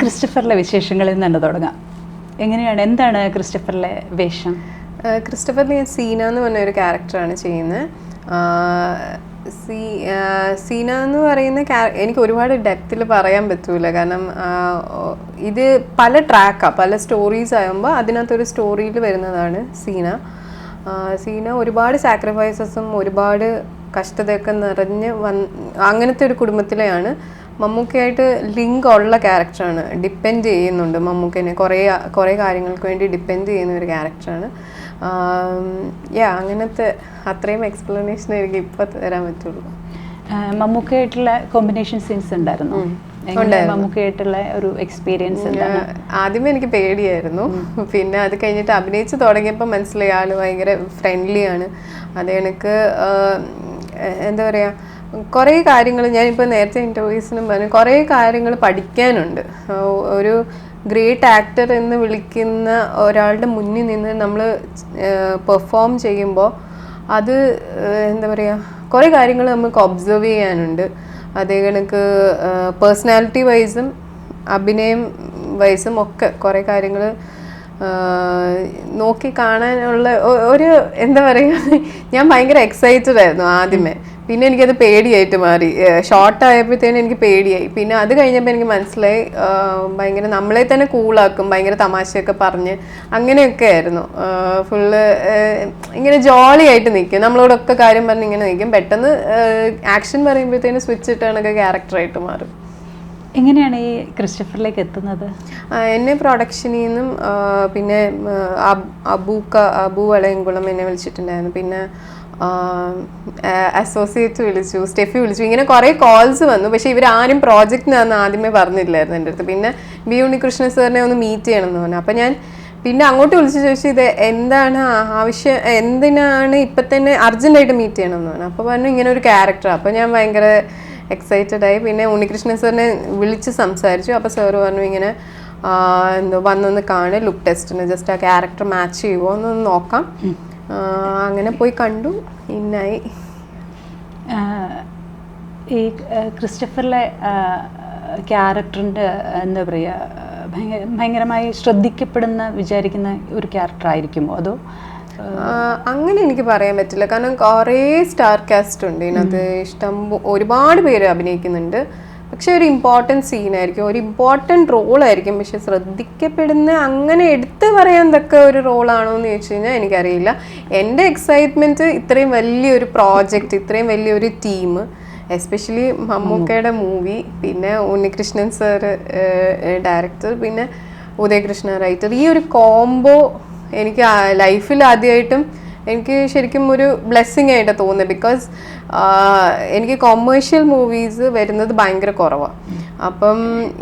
ക്രിസ്റ്റഫറിലെ വിശേഷങ്ങളിൽ നിന്ന് തുടങ്ങാം. എങ്ങനെയാണ് എന്താണ് ക്രിസ്റ്റഫറിലെ വേഷം? ക്രിസ്റ്റഫറിൽ ഞാൻ സീന എന്ന് പറഞ്ഞ ഒരു ക്യാരക്ടറാണ് ചെയ്യുന്നത്. സീ സീന എന്ന് പറയുന്ന എനിക്ക് ഒരുപാട് ഡെപ്തിൽ പറയാൻ പറ്റൂല. കാരണം ഇത് പല ട്രാക്കാണ് പല സ്റ്റോറീസ് ആകുമ്പോൾ അതിനകത്തൊരു സ്റ്റോറിയിൽ വരുന്നതാണ് സീന. സീന ഒരുപാട് സാക്രിഫൈസസും ഒരുപാട് കഷ്ടതയൊക്കെ നിറഞ്ഞ് വന്ന് അങ്ങനത്തെ ഒരു കുടുംബത്തിലെയാണ് മമ്മൂക്കയായിട്ട് ലിങ്ക് ഉള്ള ക്യാരക്ടറാണ് ഡിപ്പെൻഡ് ചെയ്യുന്നുണ്ട് മമ്മൂക്കനെ. കുറേ കുറേ കാര്യങ്ങൾക്ക് വേണ്ടി ഡിപ്പെൻഡ് ചെയ്യുന്ന ഒരു ക്യാരക്ടറാണ് യാ അങ്ങനത്തെ അത്രയും എക്സ്പ്ലനേഷൻ എനിക്ക് ഇപ്പോൾ തരാൻ പറ്റുള്ളൂ. മമ്മൂക്കയായിട്ടുള്ള കോമ്പിനേഷൻ സീൻസ് ഉണ്ടായിരുന്നു? മമ്മൂക്കയായിട്ടുള്ള ഒരു എക്സ്പീരിയൻസ് ആദ്യമേ എനിക്ക് പേടിയായിരുന്നു. പിന്നെ അത് കഴിഞ്ഞിട്ട് അഭിനയിച്ച് തുടങ്ങിയപ്പോൾ മനസ്സിലായി ആൾ ഭയങ്കര ഫ്രണ്ട്ലിയാണ് അത് എനിക്ക് എന്താ പറയുക കുറേ കാര്യങ്ങൾ ഞാനിപ്പോൾ നേരത്തെ ഇന്റർവ്യൂസിനും പറഞ്ഞു കുറേ കാര്യങ്ങൾ പഠിക്കാനുണ്ട്. ഒരു ഗ്രേറ്റ് ആക്ടർ എന്ന് വിളിക്കുന്ന ഒരാളുടെ മുന്നിൽ നിന്ന് നമ്മൾ പെർഫോം ചെയ്യുമ്പോൾ അത് എന്താ പറയുക കുറേ കാര്യങ്ങൾ നമുക്ക് ഒബ്സർവ് ചെയ്യാനുണ്ട്. അതേ കണക്ക് പേഴ്സണാലിറ്റി വൈസും അഭിനയം വൈസും ഒക്കെ കുറേ കാര്യങ്ങൾ നോക്കി കാണാനുള്ള ഒരു എന്താ പറയുക ഞാൻ ഭയങ്കര എക്സൈറ്റഡ് ആയിരുന്നു ആദ്യമേ. പിന്നെ എനിക്കത് പേടിയായിട്ട് മാറി. ഷോർട്ട് ആയപ്പോഴത്തേനും എനിക്ക് പേടിയായി. പിന്നെ അത് കഴിഞ്ഞപ്പോൾ എനിക്ക് മനസ്സിലായി ഭയങ്കര നമ്മളെ തന്നെ കൂളാക്കും ഭയങ്കര തമാശയൊക്കെ പറഞ്ഞ് അങ്ങനെയൊക്കെ ആയിരുന്നു. ഫുള്ള് ഇങ്ങനെ ജോളി ആയിട്ട് നിൽക്കും നമ്മളോടൊക്കെ കാര്യം പറഞ്ഞ് ഇങ്ങനെ നിൽക്കും പെട്ടെന്ന് ആക്ഷൻ പറയുമ്പോഴത്തേനും സ്വിച്ച് ഇട്ടാണൊക്കെ ക്യാരക്ടറായിട്ട് മാറും. എങ്ങനെയാണ് ഈ ക്രിസ്റ്റഫറിലേക്ക് എത്തുന്നത്? എന്നെ പ്രൊഡക്ഷനിൽ നിന്നും പിന്നെ അബൂക്ക അബു വളയംകുളം എന്നെ വിളിച്ചിട്ടുണ്ടായിരുന്നു. പിന്നെ അസോസിയേറ്റ് വിളിച്ചു സ്റ്റെഫി വിളിച്ചു. ഇങ്ങനെ കുറേ കോൾസ് വന്നു. പക്ഷേ ഇവരാരും പ്രോജക്റ്റിനാന്ന് ആദ്യമേ പറഞ്ഞില്ലായിരുന്നു എന്റെ അടുത്ത്. പിന്നെ ബി ഉണ്ണികൃഷ്ണ സാറിനെ ഒന്ന് മീറ്റ് ചെയ്യണം എന്ന് പറഞ്ഞു. അപ്പം ഞാൻ പിന്നെ അങ്ങോട്ട് വിളിച്ച് ചോദിച്ചു ഇത് എന്താണ് ആവശ്യം എന്തിനാണ് ഇപ്പം തന്നെ അർജന്റായിട്ട് മീറ്റ് ചെയ്യണം എന്ന് പറഞ്ഞു? അപ്പോൾ പറഞ്ഞു ഇങ്ങനെ ഒരു ക്യാരക്ടർ അപ്പോൾ ഞാൻ ഭയങ്കര എക്സൈറ്റഡ് ആയി. പിന്നെ ഉണ്ണികൃഷ്ണൻ സാറിനെ വിളിച്ച് സംസാരിച്ചു. അപ്പോൾ സാറ് പറഞ്ഞു ഇങ്ങനെ എന്തോ വന്നൊന്ന് കാണുക ലുക്ക് ടെസ്റ്റിന് ജസ്റ്റ് ആ ക്യാരക്ടർ മാച്ച് ചെയ്യുമോ എന്നൊന്ന് നോക്കാം. അങ്ങനെ പോയി കണ്ടു. ഇന്നായി. ഈ ക്രിസ്റ്റഫറിലെ ക്യാരക്ടറിന്റെ എന്താ പറയുക ഭയങ്കര ഭയങ്കരമായി ശ്രദ്ധിക്കപ്പെടുന്ന വിചാരിക്കുന്ന ഒരു ക്യാരക്ടർ ആയിരിക്കുമോ? അതോ അങ്ങനെ എനിക്ക് പറയാൻ പറ്റില്ല. കാരണം കുറേ സ്റ്റാർ കാസ്റ്റ് ഉണ്ട് ഇതിനകത്ത്. ഇഷ്ടം ഒരുപാട് പേര് അഭിനയിക്കുന്നുണ്ട്. പക്ഷെ ഒരു ഇമ്പോർട്ടന്റ് സീനായിരിക്കും ഒരു ഇമ്പോർട്ടന്റ് റോളായിരിക്കും പക്ഷെ ശ്രദ്ധിക്കപ്പെടുന്ന അങ്ങനെ എടുത്തു പറയാൻ തക്ക ഒരു റോളാണോ എന്ന് ചോദിച്ചു കഴിഞ്ഞാൽ എനിക്കറിയില്ല. എന്റെ എക്സൈറ്റ്മെന്റ് ഇത്രയും വലിയൊരു പ്രോജക്റ്റ് ഇത്രയും വലിയൊരു ടീം എസ്പെഷ്യലി മമ്മൂക്കയുടെ മൂവി പിന്നെ ഉണ്ണികൃഷ്ണൻ സർ ഡയറക്ടർ പിന്നെ ഉദയകൃഷ്ണ റൈറ്റർ ഈ ഒരു കോംബോ എനിക്ക് ലൈഫിൽ ആദ്യമായിട്ടും എനിക്ക് ശരിക്കും ഒരു ബ്ലെസ്സിങ് ആയിട്ട് തോന്നുന്നത് ബിക്കോസ് എനിക്ക് കൊമേഴ്ഷ്യൽ മൂവീസ് വരുന്നത് ഭയങ്കര കുറവാണ് അപ്പം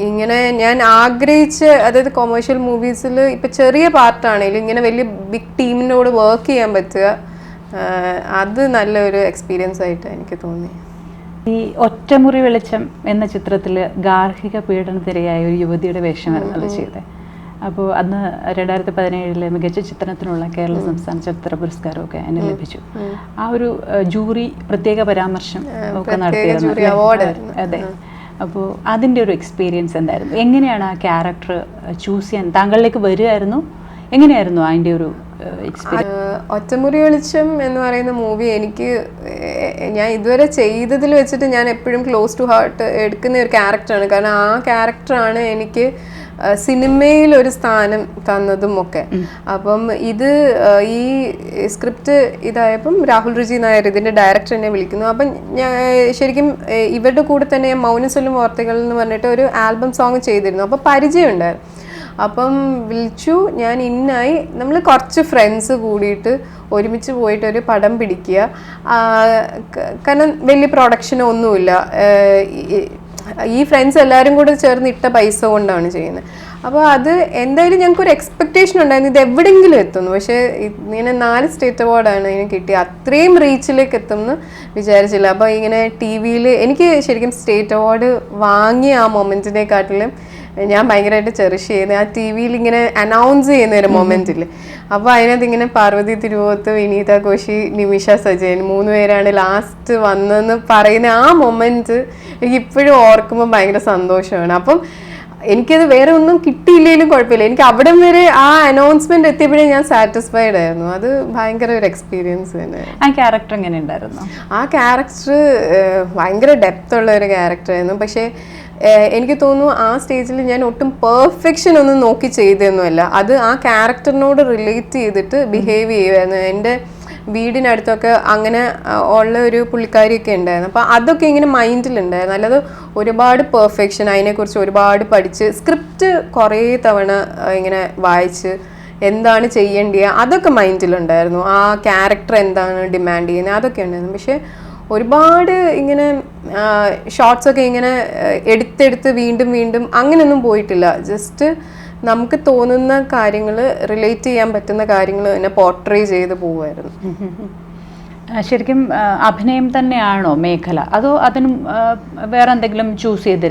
ഇങ്ങനെ ഞാൻ ആഗ്രഹിച്ച് അതായത് കൊമേഴ്ഷ്യൽ മൂവീസിൽ ഇപ്പം ചെറിയ പാർട്ടാണെങ്കിലും ഇങ്ങനെ വലിയ ബിഗ് ടീമിനോട് വർക്ക് ചെയ്യാൻ പറ്റുക അത് നല്ലൊരു എക്സ്പീരിയൻസ് ആയിട്ട് എനിക്ക് തോന്നി. ഈ ഒറ്റമുറി വെളിച്ചം എന്ന ചിത്രത്തിൽ ഗാർഹിക പീഡനത്തിരയായ ഒരു യുവതിയുടെ വേഷമായിരുന്നു അത് ചെയ്തത്. അപ്പോൾ അന്ന് രണ്ടായിരത്തി പതിനേഴിലെ മികച്ച ചിത്രത്തിനുള്ള കേരള സംസ്ഥാന ചലച്ചിത്ര പുരസ്കാരമൊക്കെ എന്നെ ലഭിച്ചു. ആ ഒരു ജൂറി പ്രത്യേക പരാമർശം ഒക്കെ നടത്തിയിരുന്നു? അതെ. അപ്പോൾ അതിന്റെ ഒരു എക്സ്പീരിയൻസ് എന്തായിരുന്നു? എങ്ങനെയാണ് ആ ക്യാരക്ടർ ചൂസ് ചെയ്യാൻ താങ്കളിലേക്ക് വരുമായിരുന്നു എങ്ങനെയായിരുന്നു അതിന്റെ ഒരു ഒറ്റമുറി വെളിച്ചം എന്ന് പറയുന്ന മൂവി എനിക്ക് ഞാൻ ഇതുവരെ ചെയ്തതിൽ വെച്ചിട്ട് ഞാൻ എപ്പോഴും ക്ലോസ് ടു ഹാർട്ട് എടുക്കുന്ന ഒരു ക്യാരക്ടറാണ് കാരണം ആ ക്യാരക്ടറാണ് എനിക്ക് സിനിമയിൽ ഒരു സ്ഥാനം തന്നതും ഒക്കെ അപ്പം ഇത് ഈ സ്ക്രിപ്റ്റ് ഇതായപ്പം രാഹുൽ രുചി നായർ ഇതിന്റെ ഡയറക്ടർ എന്നെ വിളിക്കുന്നു. അപ്പം ഞാൻ ശരിക്കും ഇവരുടെ കൂടെ തന്നെ മൗനസൊല്ലും വാർത്തകൾ എന്ന് പറഞ്ഞിട്ട് ഒരു ആൽബം സോങ് ചെയ്തിരുന്നു. അപ്പം പരിചയമുണ്ടായിരുന്നു അപ്പം വിളിച്ചു ഞാൻ ഇന്നായി നമ്മൾ കുറച്ച് ഫ്രണ്ട്സ് കൂടിയിട്ട് ഒരുമിച്ച് പോയിട്ട് ഒരു പടം പിടിക്കുക. കാരണം വലിയ പ്രൊഡക്ഷനോ ഒന്നുമില്ല ഈ- ഫ്രണ്ട്സ് എല്ലാവരും കൂടെ ചേർന്ന് ഇട്ട പൈസ കൊണ്ടാണ് ചെയ്യുന്നത്. അപ്പോൾ അത് എന്തായാലും ഞങ്ങൾക്ക് ഒരു എക്സ്പെക്റ്റേഷൻ ഉണ്ടായിരുന്നു. ഇത് എവിടെയെങ്കിലും എത്തുന്നു. പക്ഷേ ഇങ്ങനെ നാല് സ്റ്റേറ്റ് അവാർഡാണ് ഇതിന് കിട്ടിയത്. അത്രയും റീച്ചിലേക്ക് എത്തുമെന്ന് വിചാരിച്ചില്ല. അപ്പോൾ ഇങ്ങനെ ടി വിയിൽ എനിക്ക് ശരിക്കും സ്റ്റേറ്റ് അവാർഡ് വാങ്ങിയ ആ മൊമെന്റിനെക്കാട്ടിലും ഞാൻ ഭയങ്കരമായിട്ട് ചെറിഷ് ചെയ്യുന്നത്. ആ ടി വിയിൽ ഇങ്ങനെ അനൗൺസ് ചെയ്യുന്ന ഒരു മൊമെന്റിൽ അപ്പോൾ അതിനകത്ത് ഇങ്ങനെ പാർവതി തിരുവോത്ത് വിനീത കോശി നിമിഷ സജയൻ മൂന്ന് പേരാണ് ലാസ്റ്റ് വന്നെന്ന് പറയുന്ന ആ മൊമെന്റ് എനിക്ക് ഇപ്പോഴും ഓർക്കുമ്പോൾ ഭയങ്കര സന്തോഷമാണ്. അപ്പം എനിക്കത് വേറെ ഒന്നും കിട്ടിയില്ലെങ്കിലും കുഴപ്പമില്ല. എനിക്ക് അവിടം വരെ ആ അനൗൺസ്മെന്റ് എത്തിയപ്പോഴേ ഞാൻ സാറ്റിസ്ഫൈഡ് ആയിരുന്നു. അത് ഭയങ്കര ഒരു എക്സ്പീരിയൻസ് തന്നെ. ആ ക്യാരക്ടർ എങ്ങനെ ഉണ്ടായിരുന്നു? ആ ക്യാരക്ടർ ഭയങ്കര ഡെപ്ത് ഉള്ള ഒരു ക്യാരക്ടർ ആയിരുന്നു. പക്ഷേ എനിക്ക് തോന്നുന്നു ആ സ്റ്റേജിൽ ഞാൻ ഒട്ടും പെർഫെക്ഷൻ ഒന്നും നോക്കി ചെയ്തൊന്നുമല്ല അത് ആ ക്യാരക്ടറിനോട് റിലേറ്റ് ചെയ്തിട്ട് ബിഹേവ് ചെയ്യുമായിരുന്നു എന്റെ വീടിനടുത്തൊക്കെ അങ്ങനെ ഉള്ള ഒരു പുള്ളിക്കാരിയൊക്കെ ഉണ്ടായിരുന്നു. അപ്പോൾ അതൊക്കെ ഇങ്ങനെ മൈൻഡിലുണ്ടായിരുന്നു അല്ലാതെ ഒരുപാട് പെർഫെക്ഷൻ അതിനെക്കുറിച്ച് ഒരുപാട് പഠിച്ച് സ്ക്രിപ്റ്റ് കുറേ തവണ ഇങ്ങനെ വായിച്ച് എന്താണ് ചെയ്യേണ്ടത് അതൊക്കെ മൈൻഡിലുണ്ടായിരുന്നു ആ ക്യാരക്ടർ എന്താണ് ഡിമാൻഡ് ചെയ്യുന്നത് അതൊക്കെ ഉണ്ടായിരുന്നു. പക്ഷെ ഒരുപാട് ഇങ്ങനെ ഷോർട്സ് ഒക്കെ ഇങ്ങനെ എടുത്തെടുത്ത് വീണ്ടും വീണ്ടും അങ്ങനെയൊന്നും പോയിട്ടില്ല. ജസ്റ്റ് നമുക്ക് തോന്നുന്ന കാര്യങ്ങൾ റിലേറ്റ് ചെയ്യാൻ പറ്റുന്ന കാര്യങ്ങൾ തന്നെ പോർട്രേ ചെയ്ത് പോവായിരുന്നു ശരിക്കും അഭിനയം തന്നെയാണോ മേഖല? അതോ അതിനും വേറെ എന്തെങ്കിലും ചൂസ് ചെയ്ത്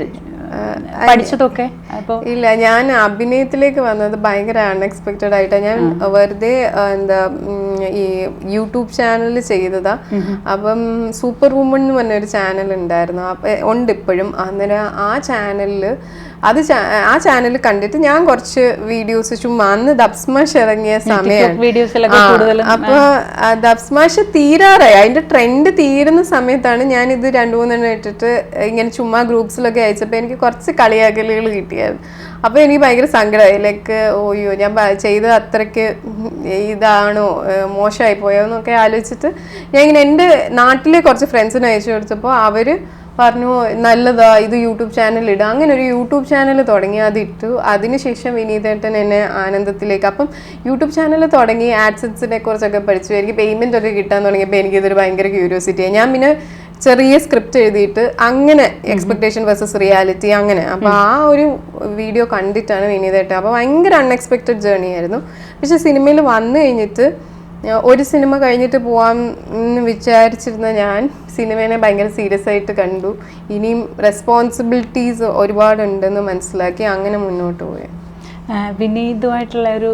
പഠിച്ചതൊക്കെ? ഇല്ല ഞാൻ അഭിനയത്തിലേക്ക് വന്നത് ഭയങ്കര അൺഎക്സ്പെക്റ്റഡ് ആയിട്ടാണ് ഞാൻ വെറുതെ എന്താ ഈ യൂട്യൂബ് ചാനൽ ചെയ്തതാ. അപ്പം സൂപ്പർ വുമൺ എന്ന് പറഞ്ഞൊരു ചാനൽ ഉണ്ടായിരുന്നു. അപ്പൊ ഉണ്ട് ഇപ്പോഴും അന്നേരം ആ ചാനലിൽ അത് ആ ചാനൽ കണ്ടിട്ട് ഞാൻ കുറച്ച് വീഡിയോസ് ചുമ്മാ അന്ന് ദബ്സ്മാഷ് ഇറങ്ങിയ സമയമാണ് കൂടുതലും അപ്പൊ ദബ്സ്മാഷ് തീരാറായി. അതിന്റെ ട്രെൻഡ് തീരുന്ന സമയത്താണ് ഞാൻ ഇത് രണ്ടു മൂന്നെണ്ണം ഇട്ടിട്ട് ഇങ്ങനെ ചുമ്മാ ഗ്രൂപ്പ്സിലൊക്കെ അയച്ചപ്പോ എനിക്ക് കുറച്ച് കളിയാക്കലുകൾ കിട്ടിയായിരുന്നു. അപ്പൊ എനിക്ക് ഭയങ്കര സങ്കടമായി. ലൈക്ക് ഓയ്യോ ഞാൻ ചെയ്ത അത്രയ്ക്ക് ഇതാണോ? മോശമായി പോയോ? എന്നൊക്കെ ആലോചിച്ചിട്ട് ഞാൻ ഇങ്ങനെ എന്റെ നാട്ടിലെ കുറച്ച് ഫ്രണ്ട്സിന് അയച്ചു കൊടുത്തപ്പോൾ അവർ പറഞ്ഞു നല്ലതാ ഇത് യൂട്യൂബ് ചാനൽ ഇടുക അങ്ങനെ ഒരു യൂട്യൂബ് ചാനൽ തുടങ്ങി അത് ഇട്ടു. അതിനുശേഷം വിനീതേട്ടൻ എന്നെ ആനന്ദത്തിലേക്ക് അപ്പം യൂട്യൂബ് ചാനൽ തുടങ്ങി ആഡ്സൻസിനെ കുറിച്ചൊക്കെ പഠിച്ചു. എനിക്ക് പേയ്മെന്റ് ഒക്കെ കിട്ടാൻ തുടങ്ങിയപ്പോൾ എനിക്കിതൊരു ഭയങ്കര ക്യൂരിയോസിറ്റിയായി ഞാൻ പിന്നെ ചെറിയ സ്ക്രിപ്റ്റ് എഴുതിയിട്ട് അങ്ങനെ എക്സ്പെക്ടേഷൻ വേഴ്സസ് റിയാലിറ്റി അങ്ങനെ. അപ്പോൾ ആ ഒരു വീഡിയോ കണ്ടിട്ടാണ് വിനീതായിട്ട് അപ്പോൾ ഭയങ്കര അൺഎക്സ്പെക്റ്റഡ് ജേർണി ആയിരുന്നു. പക്ഷെ സിനിമയിൽ വന്നു കഴിഞ്ഞിട്ട് ഒരു സിനിമ കഴിഞ്ഞിട്ട് പോവാം എന്ന് വിചാരിച്ചിരുന്ന ഞാൻ സിനിമേനെ ഭയങ്കര സീരിയസ് ആയിട്ട് കണ്ടു. ഇനിയും റെസ്പോൺസിബിലിറ്റീസ് ഒരുപാടുണ്ടെന്ന് മനസ്സിലാക്കി അങ്ങനെ മുന്നോട്ട് പോയി. വിനീതുമായിട്ടുള്ള ഒരു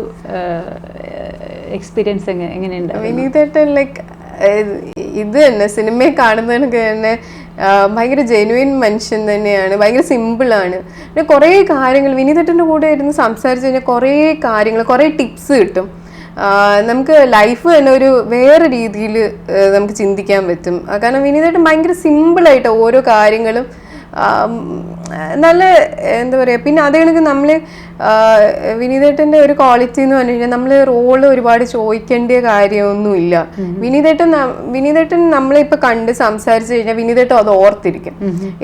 എക്സ്പീരിയൻസ് എങ്ങനെയുണ്ട് വിനീതേട്ടൻ ലൈക്ക് ഇത് തന്നെ സിനിമയെ കാണുന്നതിനൊക്കെ തന്നെ ഭയങ്കര ജെനുവിൻ മനുഷ്യൻ തന്നെയാണ് ഭയങ്കര സിമ്പിളാണ് പിന്നെ കുറേ കാര്യങ്ങൾ വിനീതട്ടന്റെ കൂടെ ഇരുന്ന് സംസാരിച്ച് കഴിഞ്ഞാൽ കുറേ കാര്യങ്ങൾ കുറേ ടിപ്സ് കിട്ടും. നമുക്ക് ലൈഫ് തന്നെ ഒരു വേറെ രീതിയിൽ നമുക്ക് ചിന്തിക്കാൻ പറ്റും. കാരണം വിനീതട്ടൻ ഭയങ്കര സിമ്പിളായിട്ട് ഓരോ കാര്യങ്ങളും നല്ല എന്താ പറയുക പിന്നെ അതേ കണക്ക് നമ്മൾ വിനീതേട്ടന്റെ ഒരു ക്വാളിറ്റി എന്ന് പറഞ്ഞു കഴിഞ്ഞാൽ നമ്മൾ റോൾ ഒരുപാട് ചോദിക്കേണ്ട കാര്യമൊന്നുമില്ല. വിനീതേട്ടൻ വിനീതേട്ടൻ നമ്മളെ ഇപ്പൊ കണ്ട് സംസാരിച്ചു കഴിഞ്ഞാൽ വിനീതേട്ടൻ അത് ഓർത്തിരിക്കും.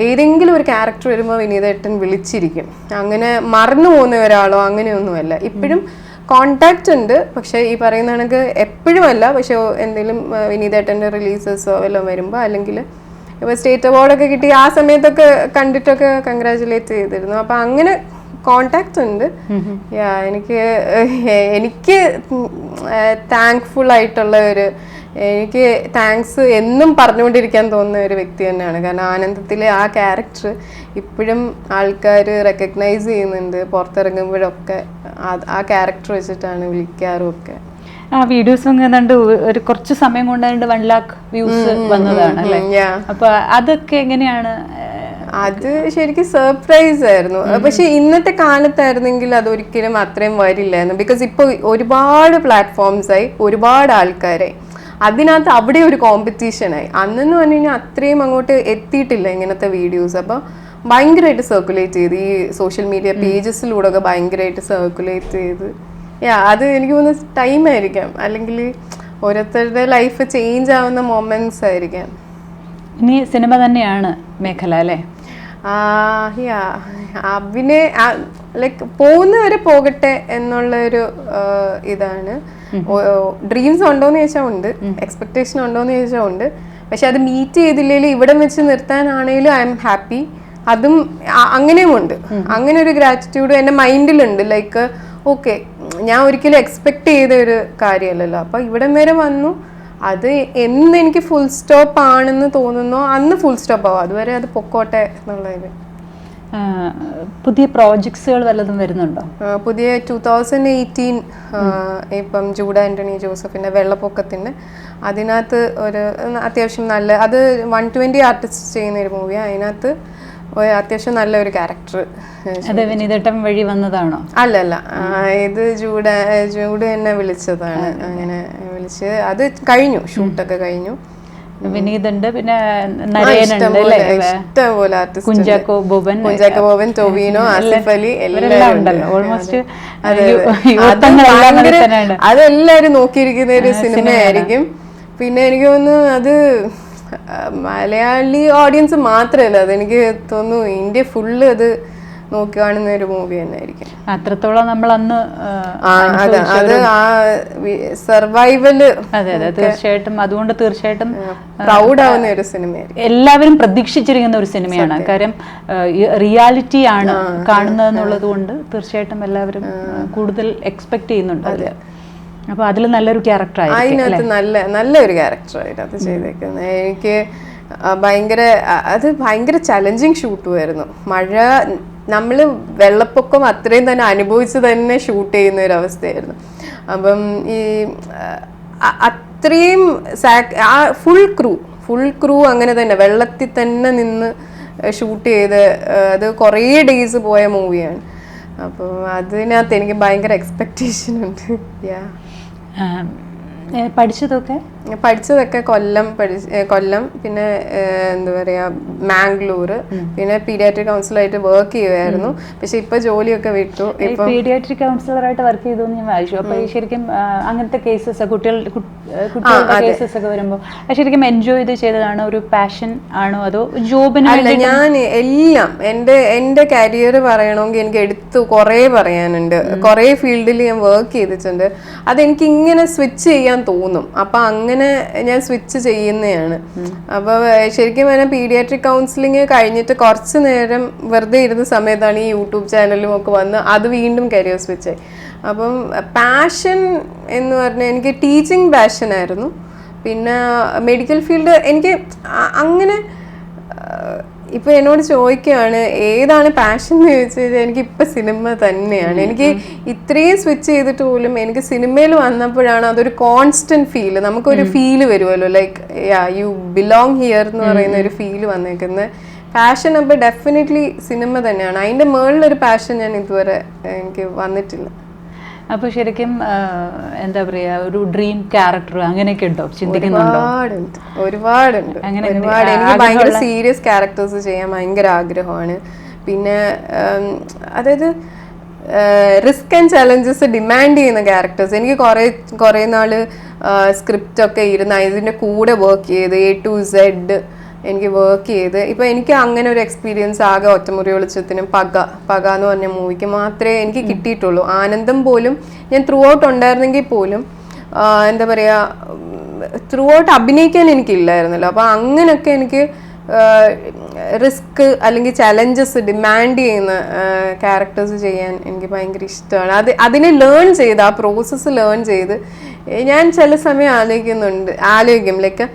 ഏതെങ്കിലും ഒരു ക്യാരക്ടർ വരുമ്പോൾ വിനീതേട്ടൻ വിളിച്ചിരിക്കും. അങ്ങനെ മറന്നു പോകുന്ന ഒരാളോ അങ്ങനെയൊന്നുമല്ല. ഇപ്പോഴും കോണ്ടാക്റ്റ് ഉണ്ട്. പക്ഷേ ഈ പറയുന്ന കണക്ക് എപ്പോഴും അല്ല പക്ഷേ എന്തെങ്കിലും വിനീതേട്ടന്റെ റിലീസസോ വല്ലതും വരുമ്പോൾ അല്ലെങ്കിൽ ഇപ്പൊ സ്റ്റേറ്റ് അവാർഡൊക്കെ കിട്ടി ആ സമയത്തൊക്കെ കണ്ടിട്ടൊക്കെ കൺഗ്രാചുലേറ്റ് ചെയ്തിരുന്നു. അപ്പൊ അങ്ങനെ കോണ്ടാക്ട് ഉണ്ട്. യാ എനിക്ക് എനിക്ക് താങ്ക്ഫുൾ ആയിട്ടുള്ള ഒരു എനിക്ക് താങ്ക്സ് എന്നും പറഞ്ഞുകൊണ്ടിരിക്കാൻ തോന്നുന്ന ഒരു വ്യക്തി തന്നെയാണ്. കാരണം ആനന്ദത്തിലെ ആ ക്യാരക്ടർ ഇപ്പോഴും ആൾക്കാർ റെക്കഗ്നൈസ് ചെയ്യുന്നുണ്ട്. പുറത്തിറങ്ങുമ്പോഴൊക്കെ ആ- ആ ക്യാരക്ടർ വെച്ചിട്ടാണ് വിളിക്കാറും ഒക്കെ ആ വീഡിയോസ് ഏതാണ്ട് ഒരു കുറച്ച് സമയം കൊണ്ട് വൺ ലാക്ക് വ്യൂസ് വന്നതാണ് അല്ലേ? അപ്പൊ അതൊക്കെ എങ്ങനെയാണ് അത് ശരിക്കും സർപ്രൈസ് ആയിരുന്നു. പക്ഷെ ഇന്നത്തെ കാലത്തായിരുന്നെങ്കിൽ അത് ഒരിക്കലും അത്രയും വരില്ലായിരുന്നു. ബിക്കോസ് ഇപ്പോൾ ഒരുപാട് പ്ലാറ്റ്ഫോംസ് ആയി ഒരുപാട് ആൾക്കാരെ. അതിനകത്ത് അവിടെ ഒരു കോമ്പറ്റീഷനായി അന്നെന്ന് പറഞ്ഞു കഴിഞ്ഞാൽ അത്രയും അങ്ങോട്ട് എത്തിയിട്ടില്ല ഇങ്ങനത്തെ വീഡിയോസ് അപ്പോൾ ഭയങ്കരമായിട്ട് സർക്കുലേറ്റ് ചെയ്ത് ഈ സോഷ്യൽ മീഡിയ പേജസിലൂടെ ഒക്കെ ഭയങ്കരമായിട്ട് സർക്കുലേറ്റ് ചെയ്ത്. യാ അത് എനിക്ക് തോന്നുന്നു ടൈം ആയിരിക്കാം. അല്ലെങ്കിൽ ഓരോരുത്തരുടെ ലൈഫ് ചേഞ്ച് ആവുന്ന മൊമെന്റ്സ് ആയിരിക്കാം. ഇനി സിനിമ തന്നെയാണ് മേഖല അല്ലേ. അഭിനയ ലൈക്ക് പോകുന്നവരെ പോകട്ടെ എന്നുള്ള ഒരു ആ, ഇതാണ്. ഡ്രീംസ് ഉണ്ടോന്ന് ചോദിച്ചാൽ ഉണ്ട്. എക്സ്പെക്ടേഷൻ ഉണ്ടോന്ന് ചോദിച്ചാൽ ഉണ്ട്. പക്ഷെ അത് മീറ്റ് ചെയ്തില്ലെങ്കിൽ ഇവിടെ വെച്ച് നിർത്താനാണെങ്കിലും ഐ എം ഹാപ്പി അതും അങ്ങനെയും ഉണ്ട് അങ്ങനെ ഒരു ഗ്രാറ്റിറ്റ്യൂഡ് എന്റെ മൈൻഡിലുണ്ട് ലൈക്ക് ഓക്കെ ഞാൻ ഒരിക്കലും എക്സ്പെക്ട് ചെയ്ത ഒരു കാര്യമല്ലല്ലോ. അപ്പൊ ഇവിടം വരെ വന്നു. അത് എന്ന് എനിക്ക് ഫുൾ സ്റ്റോപ്പ് ആണെന്ന് തോന്നുന്നോ. അന്ന് ഫുൾ സ്റ്റോപ്പ് ആവും. അതുവരെ അത് പൊക്കോട്ടെ എന്നുള്ളത് പുതിയ പ്രോജക്ട്സുകൾ വല്ലതും വരുന്നുണ്ടോ? പുതിയ ടൂ തൗസൻഡ് എയ്റ്റീൻ ഇപ്പം ജൂഡ ആന്റണി ജോസഫിന്റെ വെള്ളപ്പൊക്കത്തിന് അതിനകത്ത് ഒരു അത്യാവശ്യം നല്ല അത് വൺ ട്വന്റി ആർട്ടിസ്റ്റ് ചെയ്യുന്ന ഒരു മൂവിയാണ് അതിനകത്ത് അത്യാവശ്യം നല്ലൊരു ക്യാരക്ടർ അത് വിനീതട്ടം വഴി വന്നതാണോ? അല്ല അല്ല ഇത് ജൂഡ ജൂഡ് എന്നെ വിളിച്ചതാണ്. അങ്ങനെ വിളിച്ച് അത് കഴിഞ്ഞു. ഷൂട്ടൊക്കെ കഴിഞ്ഞു. വിനീതുണ്ട്. പിന്നെ ഇഷ്ടംപോലെ കുഞ്ചാക്കോ ബോബൻ കുഞ്ചാക്കോ ബോബൻ ടൊവിനോ ആസിഫ് അലി എല്ലാം ഉണ്ടല്ലോ ഓൾമോസ്റ്റ് അതെല്ലാരും നോക്കിയിരിക്കുന്ന ഒരു സിനിമയായിരിക്കും. പിന്നെ എനിക്ക് തോന്നുന്നു അത് മലയാളി ഓഡിയൻസ് മാത്രമല്ല അതെനിക്ക് തോന്നുന്നു ഇന്ത്യ ഫുള്ള് അത് നോക്കി കാണുന്ന ഒരു മൂവി തന്നെ ആയിരിക്കും അത്രത്തോളം നമ്മൾ അന്ന് അത് ആ സർവൈവൽ അതെ അതെ തീർച്ചയായിട്ടും. അതുകൊണ്ട് തീർച്ചയായിട്ടും പ്രൗഡ് ആവുന്ന ഒരു സിനിമയായിരിക്കും എല്ലാവരും പ്രതീക്ഷിച്ചിരിക്കുന്ന ഒരു സിനിമയാണ് കാര്യം റിയാലിറ്റി ആണ് കാണുന്നത് എന്നുള്ളത് കൊണ്ട് തീർച്ചയായിട്ടും എല്ലാവരും കൂടുതൽ എക്സ്പെക്ട് ചെയ്യുന്നുണ്ട് അത്. അപ്പൊ അതിൽ നല്ലൊരു ക്യാരക്ടർ അതിനകത്ത് നല്ല നല്ലൊരു ക്യാരക്ടർ അതിനകത്ത് ചെയ്തേക്കുന്നത് എനിക്ക് ഭയങ്കര അത് ഭയങ്കര ചലഞ്ചിങ് ഷൂട്ടുമായിരുന്നു മഴ നമ്മൾ വെള്ളപ്പൊക്കം അത്രയും തന്നെ അനുഭവിച്ച് തന്നെ ഷൂട്ട് ചെയ്യുന്ന ഒരു അവസ്ഥയായിരുന്നു. അപ്പം ഈ അത്രയും സാക് ആ ഫുൾ ക്രൂ ഫുൾ ക്രൂ അങ്ങനെ തന്നെ വെള്ളത്തിൽ തന്നെ നിന്ന് ഷൂട്ട് ചെയ്ത് അത് കുറേ ഡേയ്സ് പോയ മൂവിയാണ് അപ്പോൾ അതിനകത്ത് എനിക്ക് ഭയങ്കര എക്സ്പെക്റ്റേഷൻ ഉണ്ട്. യാ പഠിച്ചതൊക്കെ പഠിച്ചതൊക്കെ കൊല്ലം പഠിച്ച് കൊല്ലം പിന്നെ എന്താ പറയുക മാംഗ്ലൂർ പിന്നെ പീഡിയാട്രിക് കൗൺസിലായിട്ട് വർക്ക് ചെയ്യുമായിരുന്നു പക്ഷെ ഇപ്പൊ ജോലിയൊക്കെ വിട്ടു. ഇപ്പൊ പീഡിയാട്രിക് കൗൺസിലറായിട്ട് വർക്ക് ചെയ്തു ഞാൻ വായിച്ചു. അപ്പൊ ശരിക്കും അങ്ങനത്തെ കേസസ് കുട്ടികൾ കുട്ടികളുടെ കേസസ് ഒക്കെ വരുമ്പോൾ ശരിക്കും എൻജോയ് ചെയ്ത് ചെയ്തതാണ്? ഒരു പാഷൻ ആണോ? അതോ ജോബിന് അല്ല ഞാൻ എല്ലാം എന്റെ എന്റെ കരിയർ പറയണമെങ്കിൽ എനിക്ക് എടുത്തു കുറേ പറയാനുണ്ട്. കുറേ ഫീൽഡിൽ ഞാൻ വർക്ക് ചെയ്തിട്ടുണ്ട്. അതെനിക്ക് ഇങ്ങനെ സ്വിച്ച് ചെയ്യാൻ തോന്നും. അപ്പൊ അങ്ങനെ ഞാൻ സ്വിച്ച് ചെയ്യുന്നതാണ് അപ്പൊ ശരിക്കും പറഞ്ഞാൽ പീഡിയാട്രിക് കൗൺസിലിംഗ് കഴിഞ്ഞിട്ട് കുറച്ച് നേരം വെറുതെ ഇരുന്ന സമയത്താണ് ഈ യൂട്യൂബ് ചാനലും ഒക്കെ വന്ന് അത് വീണ്ടും കരിയർ സ്വിച്ച് ആയി. അപ്പം പാഷൻ എന്ന് പറഞ്ഞാൽ എനിക്ക് ടീച്ചിങ് പാഷൻ ആയിരുന്നു. പിന്നെ മെഡിക്കൽ ഫീൽഡ് എനിക്ക് അങ്ങനെ ഇപ്പൊ എന്നോട് ചോദിക്കുകയാണ് ഏതാണ് പാഷൻ എന്ന് ചോദിച്ചു കഴിഞ്ഞാൽ എനിക്ക് ഇപ്പൊ സിനിമ തന്നെയാണ് എനിക്ക് ഇത്രയും സ്വിച്ച് ചെയ്തിട്ട് പോലും എനിക്ക് സിനിമയിൽ വന്നപ്പോഴാണ് അതൊരു കോൺസ്റ്റന്റ് ഫീൽ നമുക്കൊരു ഫീൽ വരുമല്ലോ like ya you belong here എന്ന് പറയുന്ന ഒരു ഫീൽ വന്നേക്കുന്നത് പാഷൻ അപ്പോൾ ഡെഫിനറ്റ്ലി സിനിമ തന്നെയാണ്. അതിന്റെ മുകളിലൊരു പാഷൻ ഞാൻ ഇതുവരെ എനിക്ക് വന്നിട്ടില്ല. അപ്പൊ ശരിക്കും എന്താ പറയാ ഒരു ഡ്രീം ക്യാരക്ടർ അങ്ങനെയൊക്കെ ഉണ്ടോ? ചിന്തിക്കുന്നുണ്ടോ? ഒരുപാടുണ്ട്. ഒരുപാടുണ്ട്. അങ്ങനെ ഒരുപാട്. എനിക്ക് ഭയങ്കര സീരിയസ് ക്യാരക്ടേഴ്സ് ചെയ്യാൻ ഭയങ്കര ആഗ്രഹമാണ്. പിന്നെ അതായത് റിസ്ക് ആൻഡ് ചലഞ്ചസ് ഡിമാൻഡ് ചെയ്യുന്ന ക്യാരക്ടേഴ്സ് എനിക്ക് കുറേ കുറേ നാൾ സ്ക്രിപ്റ്റൊക്കെ ഇരുന്ന് അതിന്റെ കൂടെ വർക്ക് ചെയ്ത് എ ടു സെഡ് എനിക്ക് വർക്ക് ചെയ്ത്. ഇപ്പൊ എനിക്ക് അങ്ങനെ ഒരു എക്സ്പീരിയൻസ് ആകെ ഒറ്റമുറി വെളിച്ചത്തിനും പക പക എന്ന് പറഞ്ഞ മൂവിക്ക് മാത്രമേ എനിക്ക് കിട്ടിയിട്ടുള്ളൂ. ആനന്ദം പോലും ഞാൻ ത്രൂ ഔട്ട് ഉണ്ടായിരുന്നെങ്കിൽ പോലും എന്താ പറയാ ത്രൂ ഔട്ട് അഭിനയിക്കാൻ എനിക്കില്ലായിരുന്നല്ലോ. അപ്പൊ അങ്ങനെയൊക്കെ എനിക്ക് റിസ്ക് അല്ലെങ്കിൽ ചലഞ്ചസ് ഡിമാൻഡ് ചെയ്യുന്ന ക്യാരക്ടേഴ്സ് ചെയ്യാൻ എനിക്ക് ഭയങ്കര ഇഷ്ടമാണ്. അത് അതിനെ ലേൺ ചെയ്ത് ആ പ്രോസസ്സ് ലേൺ ചെയ്ത് ഞാൻ ചില സമയം ആലോചിക്കുന്നുണ്ട് ആലോചിക്കും. ലൈക്ക്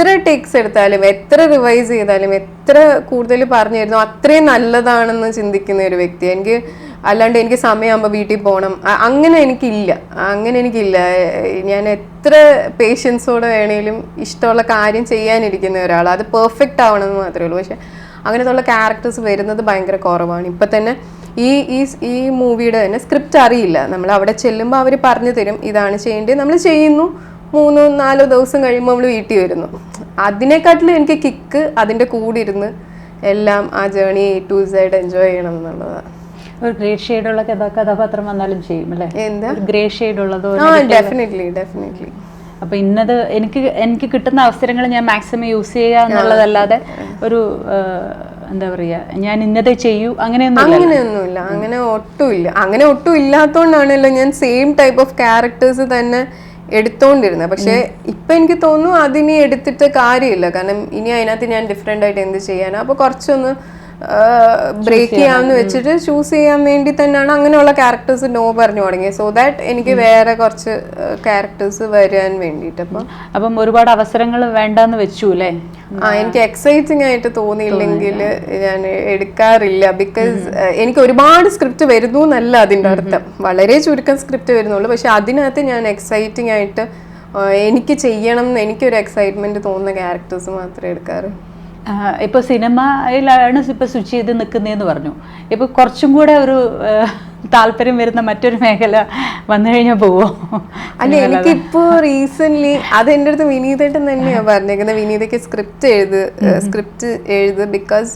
എത്ര ടേക്സ് എടുത്താലും എത്ര റിവൈസ് ചെയ്താലും എത്ര കൂടുതൽ പറഞ്ഞു തരുന്നു അത്രയും നല്ലതാണെന്ന് ചിന്തിക്കുന്ന ഒരു വ്യക്തി. എനിക്ക് അല്ലാണ്ട് എനിക്ക് സമയമാകുമ്പോൾ വീട്ടിൽ പോകണം അങ്ങനെ എനിക്കില്ല. അങ്ങനെ എനിക്കില്ല. ഞാൻ എത്ര പേഷ്യൻസോടെ വേണേലും ഇഷ്ടമുള്ള കാര്യം ചെയ്യാനിരിക്കുന്ന ഒരാൾ അത് പെർഫെക്റ്റ് ആവണമെന്ന് മാത്രമേ ഉള്ളൂ. പക്ഷെ അങ്ങനത്തുള്ള ക്യാരക്ടേഴ്സ് വരുന്നത് ഭയങ്കര കുറവാണ്. ഇപ്പം തന്നെ ഈ ഈ ഈ മൂവിയുടെ തന്നെ സ്ക്രിപ്റ്റ് അറിയില്ല. നമ്മൾ അവിടെ ചെല്ലുമ്പോൾ അവർ പറഞ്ഞു തരും ഇതാണ് ചെയ്യേണ്ടത്. നമ്മൾ ചെയ്യുന്നു. മൂന്നോ നാലോ ദിവസം കഴിയുമ്പോൾ നമ്മൾ വീട്ടിൽ വരുന്നു. അതിനെക്കാട്ടിലും എനിക്ക് കിക്ക് അതിന്റെ കൂടെ ഇരുന്ന് എല്ലാം ആ journey A to Z enjoy ചെയ്യണം എന്നുള്ളതാണ് ഒരു ഗ്രേ ഷെയ്ഡുള്ള കഥ കഥാപാത്രം വന്നാലും ചെയ്യും അല്ലേ? എന്താ? ഗ്രേ ഷെയ്ഡ് ഉള്ളതോ ഡെഫിനറ്റ്ലി ഡെഫിനറ്റ്ലി അപ്പൊ ഇന്നത് എനിക്ക് എനിക്ക് കിട്ടുന്ന അവസരങ്ങൾ ഞാൻ മാക്സിമം യൂസ് ചെയ്യുക എന്നുള്ളതല്ലാതെ ഒരു എന്താ പറയാ ഞാൻ ഇന്നതേ ചെയ്യൂ അങ്ങനെയൊന്നും അങ്ങനെയൊന്നുമില്ല അങ്ങനെ ഒട്ടുമില്ല. അങ്ങനെ ഒട്ടും ഇല്ലാത്തോണ്ടാണല്ലോ ഞാൻ സെയിം ടൈപ്പ് ഓഫ് ക്യാരക്ടേഴ്സ് തന്നെ എടുത്തോണ്ടിരുന്നത് പക്ഷെ ഇപ്പൊ എനിക്ക് തോന്നുന്നു അതിനി എടുത്തിട്ട് കാര്യമില്ല. കാരണം ഇനി അതിനകത്ത് ഞാൻ ഡിഫറെന്റ് ആയിട്ട് എന്ത് ചെയ്യാനാ? അപ്പൊ കുറച്ചൊന്ന് ബ്രേക്ക് ചെയ്യാമെന്ന് വെച്ചിട്ട് ചൂസ് ചെയ്യാൻ വേണ്ടി തന്നെയാണ് അങ്ങനെയുള്ള ക്യാരക്ടേഴ്സ് നോ പറഞ്ഞു തുടങ്ങിയത്. സോ ദാറ്റ് എനിക്ക് വേറെ കുറച്ച് ക്യാരക്ടേഴ്സ് വരാൻ വേണ്ടിയിട്ട്. അപ്പം അപ്പം ഒരുപാട് അവസരങ്ങൾ വേണ്ടെന്ന് വെച്ചു അല്ലേ? ആ എനിക്ക് എക്സൈറ്റിംഗ് ആയിട്ട് തോന്നിയില്ലെങ്കിൽ ഞാൻ എടുക്കാറില്ല. ബിക്കോസ് എനിക്ക് ഒരുപാട് സ്ക്രിപ്റ്റ് വരുന്നു എന്നല്ല അതിന്റെ അർത്ഥം. വളരെ ചുരുക്കം സ്ക്രിപ്റ്റ് വരുന്നുള്ളൂ. പക്ഷെ അതിനകത്ത് ഞാൻ എക്സൈറ്റിംഗ് ആയിട്ട് എനിക്ക് ചെയ്യണം എന്ന് എനിക്കൊരു എക്സൈറ്റ്മെന്റ് തോന്നുന്ന ക്യാരക്ടേഴ്സ് മാത്രമേ എടുക്കാറ്. ഇപ്പോൾ സിനിമയിലാണ് ഇപ്പോൾ സ്വിച്ച് ചെയ്ത് നിൽക്കുന്നതെന്ന് പറഞ്ഞു. ഇപ്പോൾ കുറച്ചും കൂടെ ഒരു താല്പര്യം വരുന്ന മറ്റൊരു മേഖല വന്നു കഴിഞ്ഞാൽ പോവോ? അല്ല എനിക്കിപ്പോ റീസെന്റ് അത് എന്റെ അടുത്ത് വിനീതേട്ടൻ തന്നെയാ പറഞ്ഞേക്കുന്നത് വിനീതയ്ക്ക് സ്ക്രിപ്റ്റ് എഴുത് സ്ക്രിപ്റ്റ് എഴുത് ബിക്കോസ്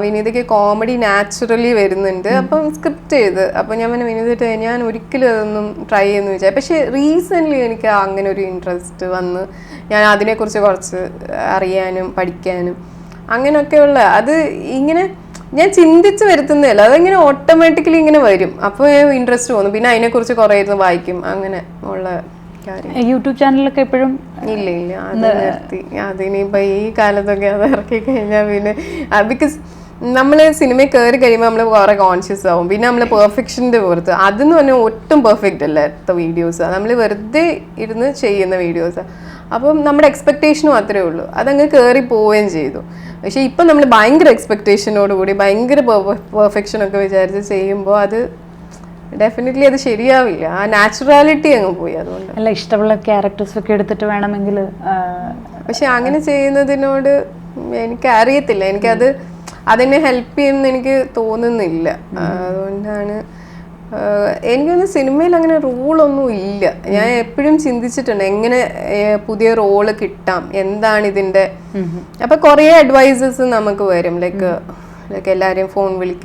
വിനീതയ്ക്ക് കോമഡി നാച്ചുറലി വരുന്നുണ്ട്. അപ്പം സ്ക്രിപ്റ്റ് ചെയ്ത്. അപ്പം ഞാൻ പിന്നെ വിനീതേട്ടൻ ഞാൻ ഒരിക്കലും അതൊന്നും ട്രൈ ചെയ്യുന്നു വിചാരിച്ചു പക്ഷേ റീസെന്റ്ലി എനിക്ക് അങ്ങനെ ഒരു ഇൻട്രസ്റ്റ് വന്ന് ഞാൻ അതിനെക്കുറിച്ച് കുറച്ച് അറിയാനും പഠിക്കാനും അങ്ങനെയൊക്കെയുള്ള അത് ഇങ്ങനെ ഞാൻ ചിന്തിച്ച് വരുത്തുന്നതല്ല. അതിങ്ങനെ ഓട്ടോമാറ്റിക്കലി ഇങ്ങനെ വരും. അപ്പോൾ ഇൻട്രസ്റ്റ് തോന്നും. പിന്നെ അതിനെക്കുറിച്ച് കുറേ ഇരുന്ന് വായിക്കും. അങ്ങനെ ഉള്ള യൂട്യൂബ് ചാനലൊക്കെ എപ്പോഴും ഇല്ല ഇല്ല. അത് നിർത്തി. അതിനിപ്പോ ഈ കാലത്തൊക്കെ അത് ഇറക്കി കഴിഞ്ഞാൽ പിന്നെ ബിക്കോസ് നമ്മൾ സിനിമയിൽ കയറി കഴിയുമ്പോൾ നമ്മൾ കുറെ കോൺഷ്യസ് ആവും. പിന്നെ നമ്മൾ പെർഫെക്ഷന്റെ പുറത്ത്. അതെന്ന് പറഞ്ഞാൽ ഒട്ടും പെർഫെക്റ്റ് അല്ലാത്ത വീഡിയോസാണ് നമ്മൾ വെറുതെ ഇരുന്ന് ചെയ്യുന്ന വീഡിയോസാണ് അപ്പം നമ്മുടെ എക്സ്പെക്ടേഷനും അത്രേ ഉള്ളൂ. അതങ്ങ് കയറി പോവുകയും ചെയ്തു. പക്ഷേ ഇപ്പം നമ്മൾ ഭയങ്കര എക്സ്പെക്ടേഷനോടുകൂടി ഭയങ്കര പെർഫെക്ഷനൊക്കെ വിചാരിച്ച് ചെയ്യുമ്പോൾ അത് ഡെഫിനറ്റ്ലി അത് ശരിയാവില്ല. ആ നാച്ചുറാലിറ്റി അങ്ങ് പോയി അതുകൊണ്ട്. അല്ല ഇഷ്ടമുള്ള ക്യാരക്ടേഴ്സ് ഒക്കെ എടുത്തിട്ട് വേണമെങ്കിൽ പക്ഷെ അങ്ങനെ ചെയ്യുന്നതിനോട് എനിക്ക് അറിയത്തില്ല എനിക്കത് അതിനെ ഹെൽപ്പ് ചെയ്യുമെന്ന് എനിക്ക് തോന്നുന്നില്ല. അതുകൊണ്ടാണ് എനിക്കൊന്ന് സിനിമയിൽ അങ്ങനെ റൂളൊന്നും ഇല്ല. ഞാൻ എപ്പോഴും ചിന്തിച്ചിട്ടുണ്ട് എങ്ങനെ പുതിയ റോൾ കിട്ടാം എന്താണ് ഇതിന്റെ അപ്പൊ കുറേ അഡ്വൈസസ് നമുക്ക് വരും. ലൈക്ക് ലൈക്ക് എല്ലാവരെയും ഫോൺ വിളിക്കുക.